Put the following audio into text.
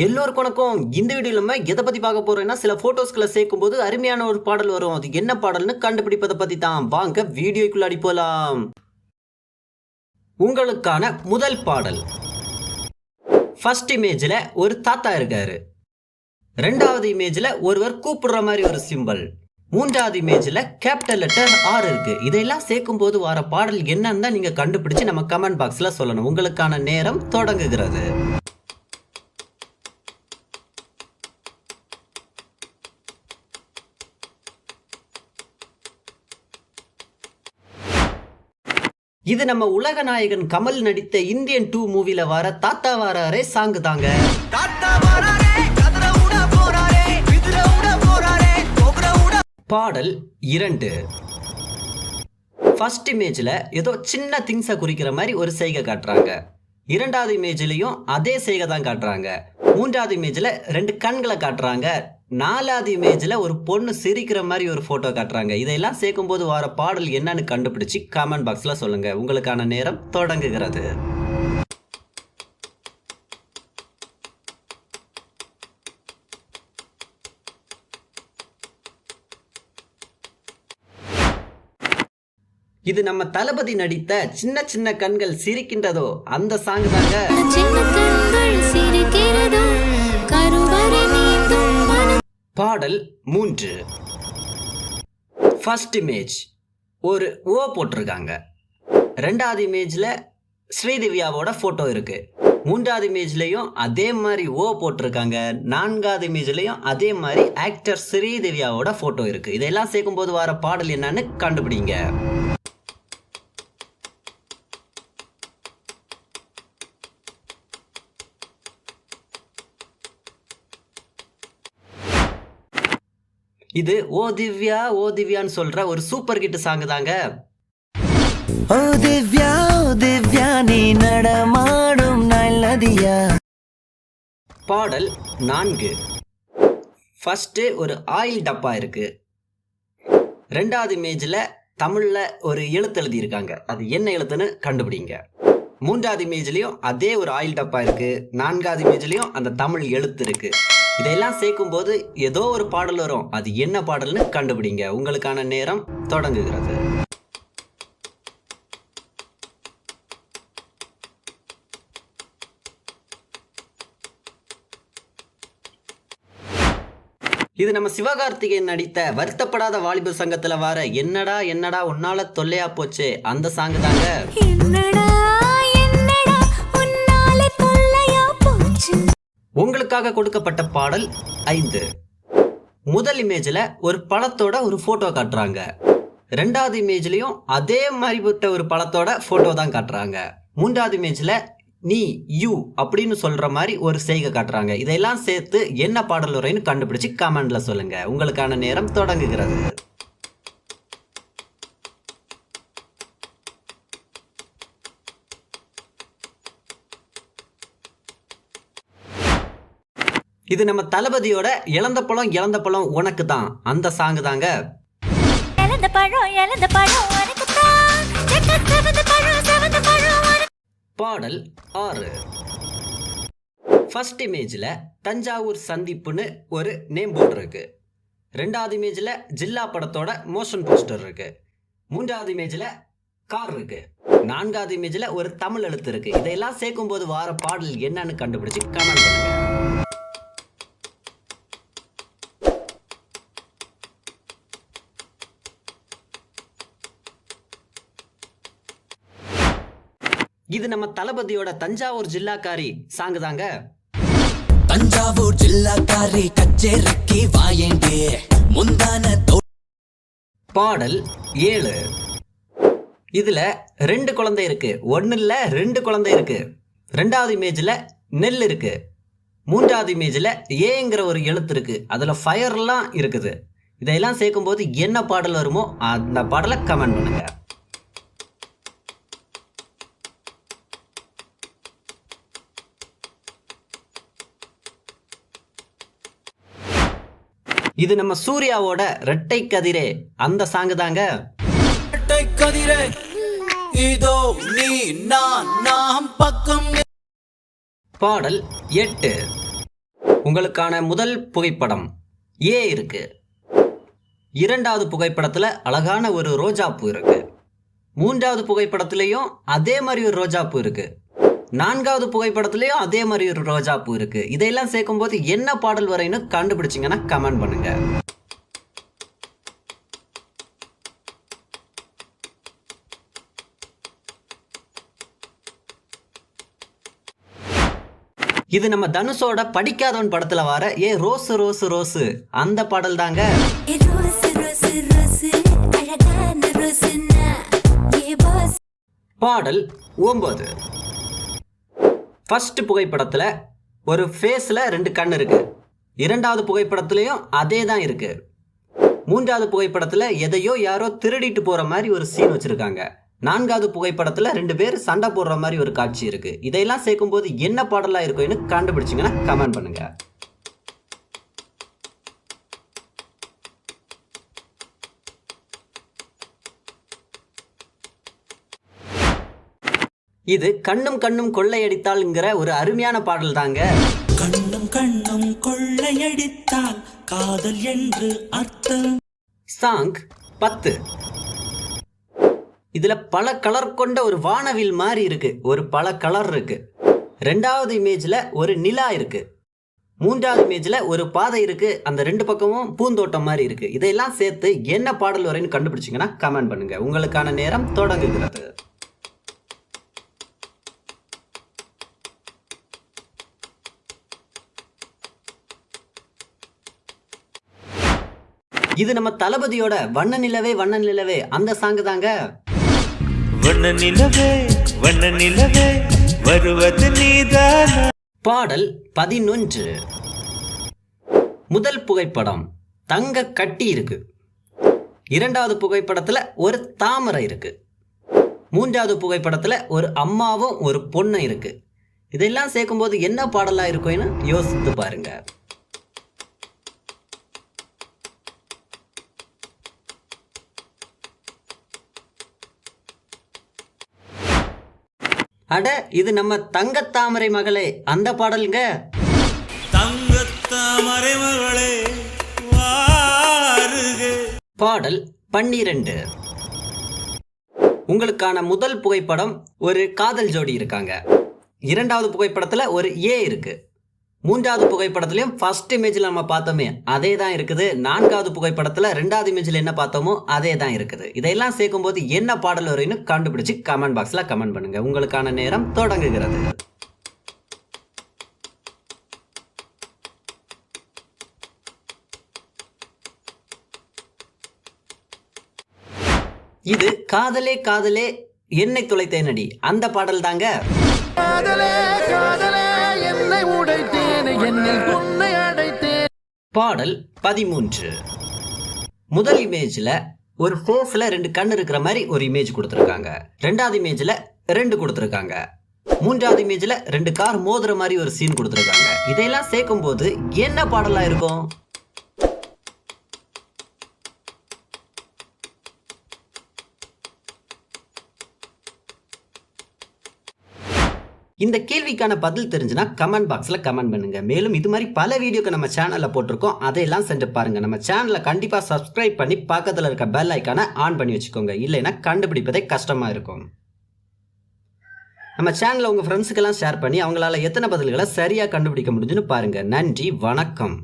எல்லோருக்கும் வணக்கம் இந்த வீடியோல நம்ம எதை பத்தி பார்க்க போறோம்னா சில போட்டோஸ்களை சேர்க்கும் போது அருமையான ஒரு பாடல் வரும். அது என்ன பாடல்னு கண்டுபிடிப்பதை பத்தி தான். வாங்க வீடியோக்குள்ளாடி போலாம். உங்களுக்கான முதல் பாடல். ஃபர்ஸ்ட் இமேஜில் ஒரு தாத்தா இருக்காரு. ரெண்டாவது இமேஜில் ஒருவர் கூப்பிடுற மாதிரி ஒரு சிம்பல் மூன்றாவது இமேஜில் கேபிட்டல் லெட்டர் ஆர் இருக்கு. இதையெல்லாம் சேர்க்கும் போது வர பாடல் என்னன்னு தான் நீங்க கண்டுபிடிச்சு நம்ம கமெண்ட் பாக்ஸ்ல சொல்லணும். உங்களுக்கான நேரம் தொடங்குகிறது. இது நம்ம உலக நாயகன் கமல் நடித்த இந்தியன் டூ மூவில வர தாத்தா வாராரே சாங்கு தாங்க. பாடல் இரண்டு. ஃபர்ஸ்ட் இமேஜ்ல ஏதோ சின்ன திங்ஸை குறிக்கிற மாதிரி ஒரு செய்கை காட்டுறாங்க. இரண்டாவது இமேஜ்லயும் அதே செய்கை தான் காட்டுறாங்க. மூன்றாவது இமேஜ்ல ரெண்டு கண்களை காட்டுறாங்க. நாலாவது இமேஜில் ஒரு பொண்ணு சிரிக்கிற மாதிரி ஒரு ஃபோட்டோ காட்டுறாங்க. இதையெல்லாம் சேர்க்கும்போது வர பாடல் என்னன்னு கண்டுபிடிச்சு கமெண்ட் பாக்ஸ்ல சொல்லுங்க. உங்களுக்கான நேரம் தொடங்குகிறது. இது நம்ம தளபதி நடித்த சின்ன சின்ன கண்கள் சிரிக்கின்றதோ அந்த சாங் தாங்க. பாடல் மூன்று. ஃபர்ஸ்ட் இமேஜ் ஒரு ஓ போட்டிருக்காங்க. ரெண்டாவது இமேஜில் ஸ்ரீதிவ்யாவோட ஃபோட்டோ இருக்கு. மூன்றாவது இமேஜ்லேயும் அதே மாதிரி ஓ போட்டிருக்காங்க. நான்காவது இமேஜ்லேயும் அதே மாதிரி ஆக்டர் ஸ்ரீதிவ்யாவோட ஃபோட்டோ இருக்குது இதெல்லாம் சேர்க்கும்போது வர பாடல் என்னன்னு கண்டுபிடிங்க. இது ஓ திவ்யா ஓ திவ்யான்னு சொல்ற ஒரு சூப்பர் ஹிட் சாங் தாங்க. ஓ திவ்யா திவ்யா நீ நடமாடும் நல்லதியா? பாடல் நான்கு. ஃபர்ஸ்ட்டு ஒரு ஆயில் டப்பா இருக்கு. ரெண்டாவது இமேஜில் தமிழில் ஒரு எழுத்து எழுதியிருக்காங்க. அது என்ன எழுத்துன்னு கண்டுபிடிங்க. மூன்றாவது இமேஜ்லேயும் அதே ஒரு ஆயில் டப்பா இருக்கு. நான்காவது இமேஜ்லேயும் அந்த தமிழ் எழுத்து இருக்கு. இதெல்லாம் சேர்க்கும்போது ஏதோ ஒரு பாடல் வரும். அது என்ன பாடல்னு கண்டுபிடிங்க. உங்களுக்கான நேரம் தொடங்குகிறது. இது நம்ம சிவகார்த்திகேயன் நடித்த வருத்தப்படாத வாலிபர் சங்கத்துல வர என்னடா என்னடா உன்னால தொல்லையா போச்சு? அந்த சாங் தாங்க. உங்களுக்காக கொடுக்கப்பட்ட பாடல் ஐந்து. முதல் இமேஜில் ஒரு பழத்தோட ஒரு ஃபோட்டோ காட்டுறாங்க. ரெண்டாவது இமேஜ்லேயும் அதே மாதிரிப்பட்ட ஒரு பழத்தோட ஃபோட்டோ தான் காட்டுறாங்க. மூன்றாவது இமேஜில் நீ யூ அப்படின்னு சொல்கிற மாதிரி ஒரு செய்கை காட்டுறாங்க. இதையெல்லாம் சேர்த்து என்ன பாடல் உரைன்னு கண்டுபிடிச்சி கமெண்டில் சொல்லுங்கள் உங்களுக்கான நேரம் தொடங்குகிறது. இது நம்ம தளபதியோட இழந்த பழம் இழந்த பழம் உனக்கு தான் அந்த சாங் தாங்க. இழந்த பழம் இழந்த பழம் உனக்கு தான் செவந்த பழம் செவந்த பழம் உனக்கு பாடல் ஆறு. ஃபர்ஸ்ட் இமேஜில் தஞ்சாவூர் சந்திப்புன்னு ஒரு நேம் போர்டு இருக்கு ரெண்டாவது இமேஜில் ஜில்லா படத்தோட மோஷன் போஸ்டர் இருக்கு. மூன்றாவது இமேஜில் கார் இருக்கு. நான்காவது இமேஜில் ஒரு தமிழ் எழுத்து இருக்கு. இதையெல்லாம் சேர்க்கும்போது வார பாடல் என்னன்னு கண்டுபிடிச்சு கமெண்ட் பண்ணுங்க. இது நம்ம தளபதியோட தஞ்சாவூர் ஜில்லாக்காரி. சாங் தாங்க தஞ்சாவூர் ஜில்லாக்காரி கச்சேரிக்கு வாயேண்டி. முந்தான பாடல் ஏழு. இதுல ரெண்டு குழந்தை இருக்கு. ஒன்னு இல்ல ரெண்டு குழந்தை இருக்கு. ரெண்டாவது இமேஜ்ல நெல் இருக்கு. மூன்றாவது இமேஜ்ல ஏங்கிற ஒரு எழுத்து இருக்கு. அதுல ஃபயர்லாம் இருக்குது. இதையெல்லாம் சேர்க்கும்போது என்ன பாடல் வருமோ அந்த பாடலை கமெண்ட் பண்ணுங்க. இது நம்ம சூர்யாவோட ரெட்டை கதிரே. அந்த சாங் தாங்க. இரட்டை கதிரே இதோ நீ நான் நாம் பக்கம் பாடல் எட்டு. உங்களுக்கான முதல் புகைப்படம். ஏ இருக்கு. இரண்டாவது புகைப்படத்தில் அழகான ஒரு ரோஜாப்பூ இருக்கு. மூன்றாவது புகைப்படத்துலேயும் அதே மாதிரி ஒரு ரோஜாப்பூ இருக்கு. நான்காவது புகைப்படத்துலேயும் அதே மாதிரி ஒரு ரோஜாப்பூ இருக்கு. இதையெல்லாம் சேர்க்கும்போது என்ன பாடல் வரைன்னு கண்டுபிடிச்சிங்கன்னா கமெண்ட் பண்ணுங்க. இது நம்ம தனுஷோட படிக்காதவன் படத்துல வர ஏ ரோஸ் ரோஸ் ரோஸ் அந்த பாடல் தாங்க. பாடல் ஒன்பது ஃபர்ஸ்ட் புகைப்படத்தில் ஒரு ஃபேஸில் ரெண்டு கண் இருக்குது இரண்டாவது புகைப்படத்துலையும் அதே தான் இருக்குது மூன்றாவது புகைப்படத்தில் எதையோ யாரோ திருடிட்டு போகிற மாதிரி ஒரு சீன் வச்சுருக்காங்க. நான்காவது புகைப்படத்தில் ரெண்டு பேர் சண்டை போடுற மாதிரி ஒரு காட்சி இருக்குது இதையெல்லாம் சேர்க்கும்போது என்ன பாடலாக இருக்கும்னு கண்டுபிடிச்சிங்கன்னா கமெண்ட் பண்ணுங்கள் இது கண்ணும் கண்ணும் கொள்ளையடித்தாள்ங்கிற ஒரு அருமையான பாடல் தாங்க. கண்ணும் கண்ணும் கொள்ளையடித்தால் காதல் என்று அர்த்தம். சாங் பத்து. இதுல பல கலர் கொண்ட ஒரு வானவில் மாதிரி இருக்கு. ஒரு பல கலர் இருக்கு. ரெண்டாவது இமேஜ்ல ஒரு நிலா இருக்கு. மூன்றாவது இமேஜ்ல ஒரு பாதை இருக்கு. அந்த ரெண்டு பக்கமும் பூந்தோட்டம் மாதிரி இருக்கு. இதையெல்லாம் சேர்த்து என்ன பாடல் வரைன்னு கண்டுபிடிச்சிங்கன்னா கமெண்ட் பண்ணுங்க. உங்களுக்கான நேரம் தொடங்குகிறது. இது நம்ம தளபதியோட வண்ண நிலவே வண்ண நிலவே. அந்த சாங் தாங்க. வண்ண நிலவே வண்ண நிலவே வருவது நீதானா. பாடல் பதினொன்று. முதல் புகைப்படம் தங்க கட்டி இருக்கு. இரண்டாவது புகைப்படத்துல ஒரு தாமரை இருக்கு. மூன்றாவது புகைப்படத்துல ஒரு அம்மாவும் ஒரு பொண்ணும் இருக்கு. இதெல்லாம் சேர்க்கும்போது என்ன பாடலா இருக்கும்னு யோசித்து பாருங்க. அட இது நம்ம தங்கத்தாமரை மகளே. அந்த பாடலுங்க. தங்கத்தாமரை மகளே பாடல் பன்னிரண்டு. உங்களுக்கான முதல் புகைப்படம் ஒரு காதல் ஜோடி இருக்காங்க. இரண்டாவது புகைப்படத்துல ஒரு ஏ இருக்கு. மூன்றாவது புகைப்படத்துலயும் ஃபர்ஸ்ட் இமேஜ்ல நம்ம பார்த்தோமே அதே தான் இருக்குது. நான்காவது புகைப்படத்துல ரெண்டாவது இமேஜ்ல என்ன பார்த்தோமோ அதே தான் இருக்குது. இதையெல்லாம் சேர்க்கும்போது என்ன பாடல் வரைன்னு கண்டுபிடிச்சு கமெண்ட் பாக்ஸ்ல கமெண்ட் பண்ணுங்க. உங்களுக்கான நேரம் தொடங்குகிறது. இது காதலே காதலே என்னை துளைத்தேனடி அந்த பாடல் தாங்க. காதலே காதலே. என்னில் உன்னை அடைத்தேன். பாடல் பதிமூன்று. முதல் இமேஜ்ல ஒரு ஃபேஸ்ல ரெண்டு கண் இருக்கிற மாதிரி ஒரு இமேஜ் கொடுத்துருக்காங்க. ரெண்டாவது இமேஜ்ல ரெண்டு கொடுத்துருக்காங்க. மூன்றாவது இமேஜ்ல ரெண்டு கார் மோதுற மாதிரி ஒரு சீன் கொடுத்துருக்காங்க. இதையெல்லாம் சேர்க்கும் போது என்ன பாடலா இருக்கும்? இந்த கேள்விக்கான பதில் தெரிஞ்சுன்னா கமெண்ட் பாக்ஸில் கமெண்ட் பண்ணுங்க. மேலும் இது மாதிரி பல வீடியோக்கு நம்ம சேனலில் போட்டிருக்கோம். அதையெல்லாம் சென்று பாருங்க. நம்ம சேனலை கண்டிப்பாக சப்ஸ்கிரைப் பண்ணி பக்கத்தில் இருக்க பெல் ஐக்கானை ஆன் பண்ணி வச்சுக்கோங்க. இல்லைன்னா கண்டுபிடிப்பதே கஷ்டமாக இருக்கும். நம்ம சேனலை உங்கள் ஃப்ரெண்ட்ஸுக்கெல்லாம் ஷேர் பண்ணி அவங்களால எத்தனை பதில்களை சரியாக கண்டுபிடிக்க முடிஞ்சுன்னு பாருங்கள் நன்றி வணக்கம்.